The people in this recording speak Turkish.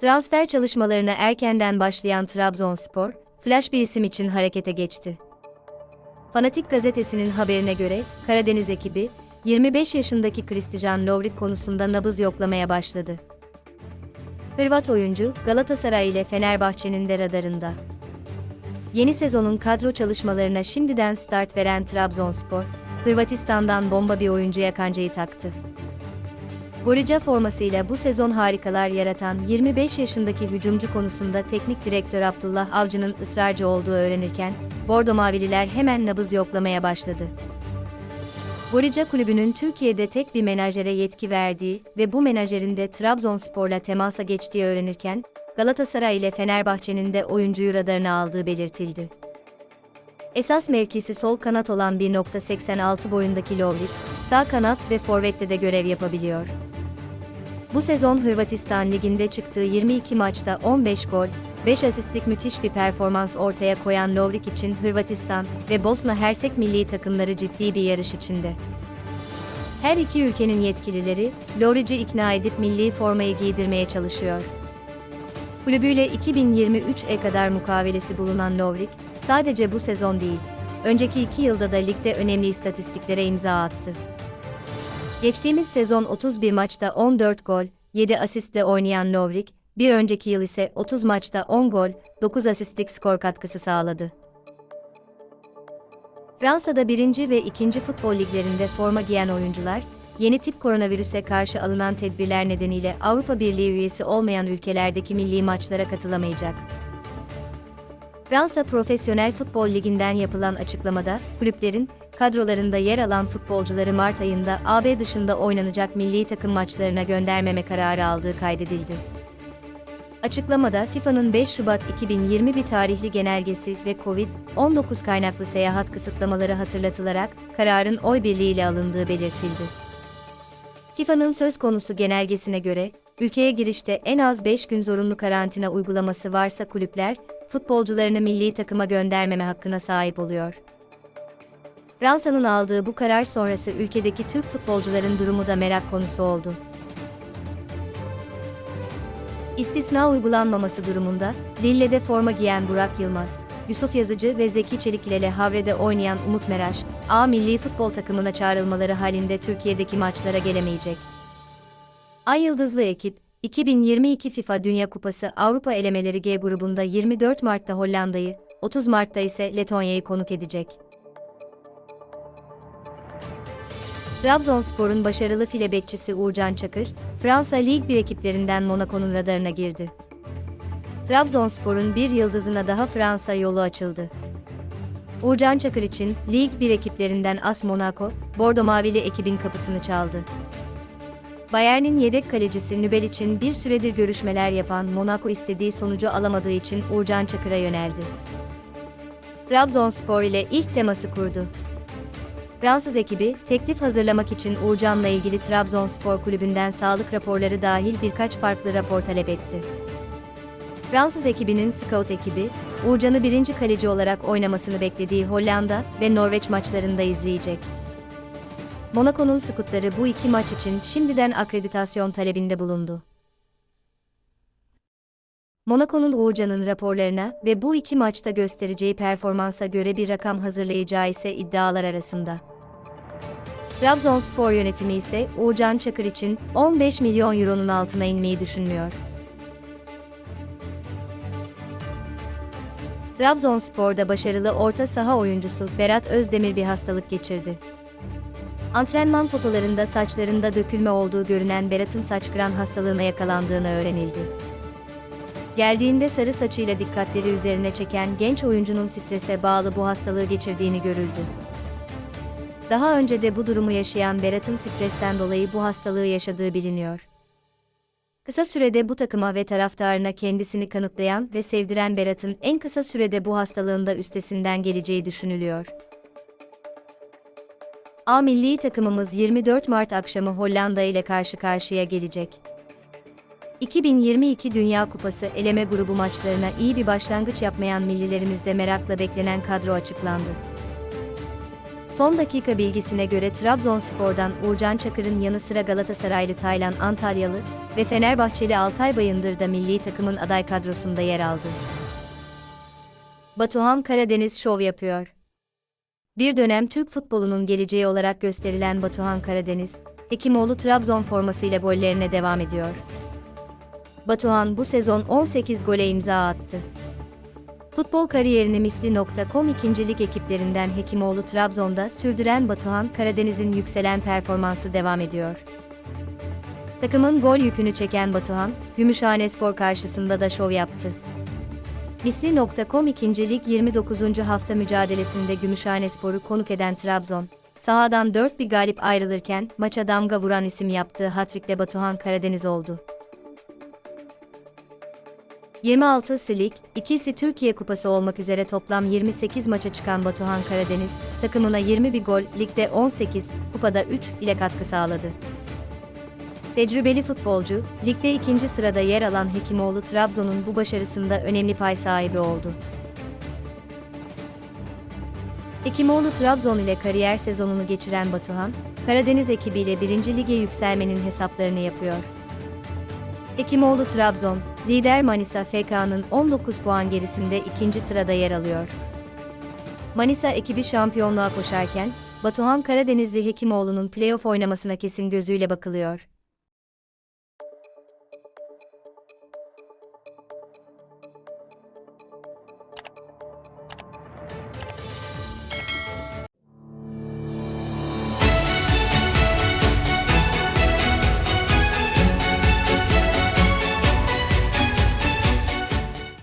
Transfer çalışmalarına erkenden başlayan Trabzonspor, flash bir isim için harekete geçti. Fanatik gazetesinin haberine göre, Karadeniz ekibi, 25 yaşındaki Kristijan Lovrik konusunda nabız yoklamaya başladı. Hırvat oyuncu, Galatasaray ile Fenerbahçe'nin de radarında. Yeni sezonun kadro çalışmalarına şimdiden start veren Trabzonspor, Hırvatistan'dan bomba bir oyuncuya kancayı taktı. Gorica formasıyla bu sezon harikalar yaratan 25 yaşındaki hücumcu konusunda teknik direktör Abdullah Avcı'nın ısrarcı olduğu öğrenirken, Bordo Mavililer hemen nabız yoklamaya başladı. Gorica kulübünün Türkiye'de tek bir menajere yetki verdiği ve bu menajerin de Trabzonspor'la temasa geçtiği öğrenirken, Galatasaray ile Fenerbahçe'nin de oyuncuyu radarına aldığı belirtildi. Esas mevkisi sol kanat olan 1.86 boyundaki Lovrik, sağ kanat ve forvette de görev yapabiliyor. Bu sezon Hırvatistan Ligi'nde çıktığı 22 maçta 15 gol, 5 asistlik müthiş bir performans ortaya koyan Lovrik için Hırvatistan ve Bosna Hersek milli takımları ciddi bir yarış içinde. Her iki ülkenin yetkilileri, Lovric'i ikna edip milli formayı giydirmeye çalışıyor. Kulübüyle 2023'e kadar mukavelesi bulunan Lovrik, sadece bu sezon değil, önceki iki yılda da ligde önemli istatistiklere imza attı. Geçtiğimiz sezon 31 maçta 14 gol, 7 asistle oynayan Lovrik, bir önceki yıl ise 30 maçta 10 gol, 9 asistlik skor katkısı sağladı. Fransa'da birinci ve ikinci futbol liglerinde forma giyen oyuncular, yeni tip koronavirüse karşı alınan tedbirler nedeniyle Avrupa Birliği üyesi olmayan ülkelerdeki milli maçlara katılamayacak. Fransa Profesyonel Futbol Ligi'nden yapılan açıklamada, kulüplerin, kadrolarında yer alan futbolcuları Mart ayında AB dışında oynanacak milli takım maçlarına göndermeme kararı aldığı kaydedildi. Açıklamada FIFA'nın 5 Şubat 2021 tarihli genelgesi ve COVID-19 kaynaklı seyahat kısıtlamaları hatırlatılarak kararın oy birliğiyle alındığı belirtildi. FIFA'nın söz konusu genelgesine göre, ülkeye girişte en az 5 gün zorunlu karantina uygulaması varsa kulüpler, futbolcularını milli takıma göndermeme hakkına sahip oluyor. Fransa'nın aldığı bu karar sonrası ülkedeki Türk futbolcuların durumu da merak konusu oldu. İstisna uygulanmaması durumunda, Lille'de forma giyen Burak Yılmaz, Yusuf Yazıcı ve Zeki Çelik ile Le Havre'de oynayan Umut Meraş, A milli futbol takımına çağrılmaları halinde Türkiye'deki maçlara gelemeyecek. Ay Yıldızlı ekip, 2022 FIFA Dünya Kupası Avrupa elemeleri G grubunda 24 Mart'ta Hollanda'yı, 30 Mart'ta ise Letonya'yı konuk edecek. Trabzonspor'un başarılı file bekçisi Uğurcan Çakır, Fransa Lig 1 ekiplerinden Monaco'nun radarına girdi. Trabzonspor'un bir yıldızına daha Fransa yolu açıldı. Uğurcan Çakır için Lig 1 ekiplerinden AS Monaco, Bordo Mavili ekibin kapısını çaldı. Bayern'in yedek kalecisi Nübel için bir süredir görüşmeler yapan Monaco istediği sonucu alamadığı için Uğurcan Çakır'a yöneldi. Trabzonspor ile ilk teması kurdu. Fransız ekibi, teklif hazırlamak için Uğurcan'la ilgili Trabzonspor kulübünden sağlık raporları dahil birkaç farklı rapor talep etti. Fransız ekibinin scout ekibi, Uğurcan'ı birinci kaleci olarak oynamasını beklediği Hollanda ve Norveç maçlarında izleyecek. Monaco'nun scoutları bu iki maç için şimdiden akreditasyon talebinde bulundu. Monaco'nun Uğurcan'ın raporlarına ve bu iki maçta göstereceği performansa göre bir rakam hazırlayacağı ise iddialar arasında. Trabzonspor yönetimi ise Uğurcan Çakır için 15 milyon euronun altına inmeyi düşünmüyor. Trabzonspor'da başarılı orta saha oyuncusu Berat Özdemir bir hastalık geçirdi. Antrenman fotolarında saçlarında dökülme olduğu görünen Berat'ın saç kıran hastalığına yakalandığını öğrenildi. Geldiğinde sarı saçıyla dikkatleri üzerine çeken genç oyuncunun strese bağlı bu hastalığı geçirdiğini görüldü. Daha önce de bu durumu yaşayan Berat'ın stresten dolayı bu hastalığı yaşadığı biliniyor. Kısa sürede bu takıma ve taraftarına kendisini kanıtlayan ve sevdiren Berat'ın en kısa sürede bu hastalığın da üstesinden geleceği düşünülüyor. A milli takımımız 24 Mart akşamı Hollanda ile karşı karşıya gelecek. 2022 Dünya Kupası eleme grubu maçlarına iyi bir başlangıç yapmayan millilerimizde merakla beklenen kadro açıklandı. Son dakika bilgisine göre Trabzonspor'dan Uğurcan Çakır'ın yanı sıra Galatasaraylı Taylan Antalyalı ve Fenerbahçeli Altay Bayındır da milli takımın aday kadrosunda yer aldı. Batuhan Karadeniz şov yapıyor. Bir dönem Türk futbolunun geleceği olarak gösterilen Batuhan Karadeniz, Hekimoğlu Trabzon formasıyla gollerine devam ediyor. Batuhan bu sezon 18 gole imza attı. Futbol kariyerini Misli.com ikincilik ekiplerinden Hekimoğlu Trabzon'da sürdüren Batuhan Karadeniz'in yükselen performansı devam ediyor. Takımın gol yükünü çeken Batuhan, Gümüşhanespor karşısında da şov yaptı. Misli.com ikincilik 29. hafta mücadelesinde Gümüşhanespor'u konuk eden Trabzon, sahadan 4 bir galip ayrılırken maça damga vuran isim yaptığı hat-trickle Batuhan Karadeniz oldu. 26 silik, ikisi Türkiye Kupası olmak üzere toplam 28 maça çıkan Batuhan Karadeniz, takımına 21 gol, ligde 18, kupada 3 ile katkı sağladı. Tecrübeli futbolcu, ligde ikinci sırada yer alan Hekimoğlu Trabzon'un bu başarısında önemli pay sahibi oldu. Hekimoğlu Trabzon ile kariyer sezonunu geçiren Batuhan, Karadeniz ekibiyle 1. Lige yükselmenin hesaplarını yapıyor. Hekimoğlu Trabzon, lider Manisa FK'nın 19 puan gerisinde ikinci sırada yer alıyor. Manisa ekibi şampiyonluğa koşarken, Batuhan Karadenizli Hekimoğlu'nun playoff oynamasına kesin gözüyle bakılıyor.